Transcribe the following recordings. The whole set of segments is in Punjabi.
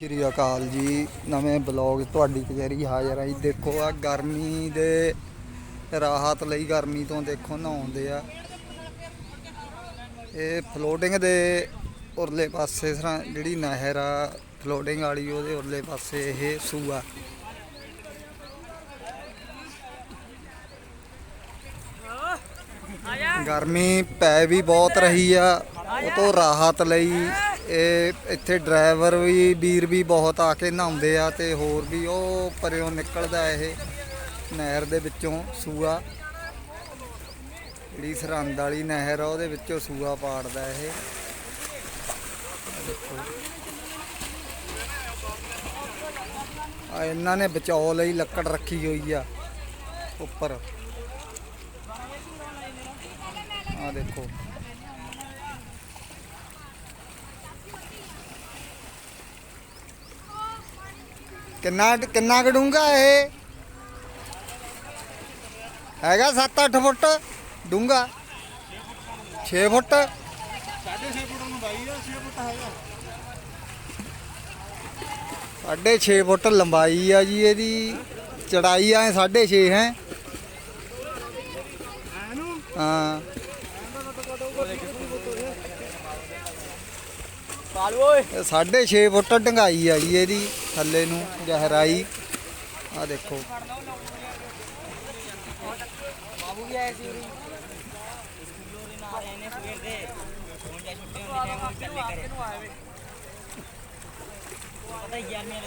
ਸ਼੍ਰੀ ਅਕਾਲ ਜੀ, ਨਵੇਂ ਬਲੌਗ ਤੁਹਾਡੀ ਕਚਹਿਰੀ ਹਾਜ਼ਰ ਆਈ ਦੇਖੋ ਆ ਗਰਮੀ ਦੇ ਰਾਹਤ ਲਈ ਗਰਮੀ ਤੋਂ ਦੇਖੋ ਨਹਾਉਂਦੇ ਆ। ਇਹ ਫਲੋਟਿੰਗ ਦੇ ਉਰਲੇ ਪਾਸੇ ਸਰਾਂ ਜਿਹੜੀ ਨਹਿਰ ਆ ਫਲੋਟਿੰਗ ਵਾਲੀ, ਉਹਦੇ ਉਰਲੇ ਪਾਸੇ ਇਹ ਸੂਆ। ਗਰਮੀ ਪੈ ਵੀ ਬਹੁਤ ਰਹੀ ਆ, ਉਹ ਤੋਂ ਰਾਹਤ ਲਈ ਇਹ ਇੱਥੇ ਡਰਾਈਵਰ ਵੀ, ਵੀਰ ਵੀ ਬਹੁਤ ਆ ਕੇ ਨਹਾਉਂਦੇ ਆ ਤੇ ਹੋਰ ਵੀ ਉਹ ਪਰਿਓ ਨਿਕਲਦਾ ਇਹ ਨਹਿਰ ਦੇ ਵਿੱਚੋਂ ਸੂਆ। ਜਿਹੜੀ ਸਰਹੰਦ ਵਾਲੀ ਨਹਿਰ ਆ, ਉਹਦੇ ਵਿੱਚੋਂ ਸੂਆ ਪਾੜਦਾ ਇਹ। ਦੇਖੋ ਆ ਇਹਨਾਂ ਨੇ ਬਚਾਓ ਲਈ ਲੱਕੜ ਰੱਖੀ ਹੋਈ ਆ, ਉੱਪਰ। ਆ ਦੇਖੋ। ਕਿੰਨਾ ਕਿੰਨਾ ਕਡੂੰਗਾ ਇਹ? ਹੈਗਾ 7-8 ਫੁੱਟ ਡੂੰਗਾ 6 ਫੁੱਟ। ਸਾਢੇ 6 ਫੁੱਟ ਨੂੰ ਬਾਈ ਆ 6 ਫੁੱਟ ਹੈਗਾ। ਸਾਢੇ 6 ਫੁੱਟ ਲੰਬਾਈ ਆ ਜੀ ਇਹਦੀ। ਚੜਾਈ ਆ 6.5 ਹੈ। ਹਾਂ। ਸਾਢੇ 6 ਫੁੱਟ ਡੰਗਾਈ ਆ ਜੀ ਇਹਦੀ। ਥੱਲੇ ਨੂੰ ਗਹਿਰਾਈ। ਆ ਦੇਖੋ। ਬਾਬੂ ਵੀ ਆਏ ਸੀ ਉਰੀ। ਸਕੂਲੋਂ ਦੇ ਨਾਲ ਆਏ ਨੇ ਸਵੇਰ ਦੇ ਹੁਣ ਜਾਂ ਛੁੱਟੀ ਹੁੰਦੀ ਟਾਈਮ ਨੂੰ ਚੱਲੇ ਕਰੇ ਪਤਾ ਹੀ ਯਾਰ ਮੇਰੇ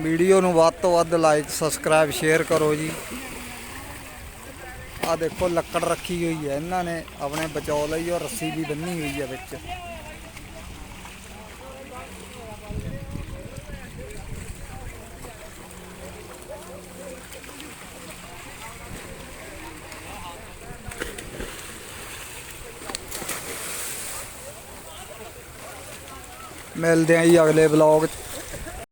ਵੀਡੀਓ ਨੂੰ ਵੱਧ ਤੋਂ ਵੱਧ ਲਾਈਕ ਸਬਸਕ੍ਰਾਈਬ ਸ਼ੇਅਰ ਕਰੋ ਜੀ। ਆ ਦੇਖੋ, ਲੱਕੜ ਰੱਖੀ ਹੋਈ ਹੈ। ਇਹਨਾਂ ਨੇ ਆਪਣੇ ਬਚਾਓ ਲਈ ਔਰ ਰੱਸੀ ਵੀ ਬੰਨੀ ਹੋਈ ਹੈ ਵਿੱਚ। ਮਿਲਦੇ ਆਂ ਜੀ ਅਗਲੇ ਵਲੌਗ 'ਚ।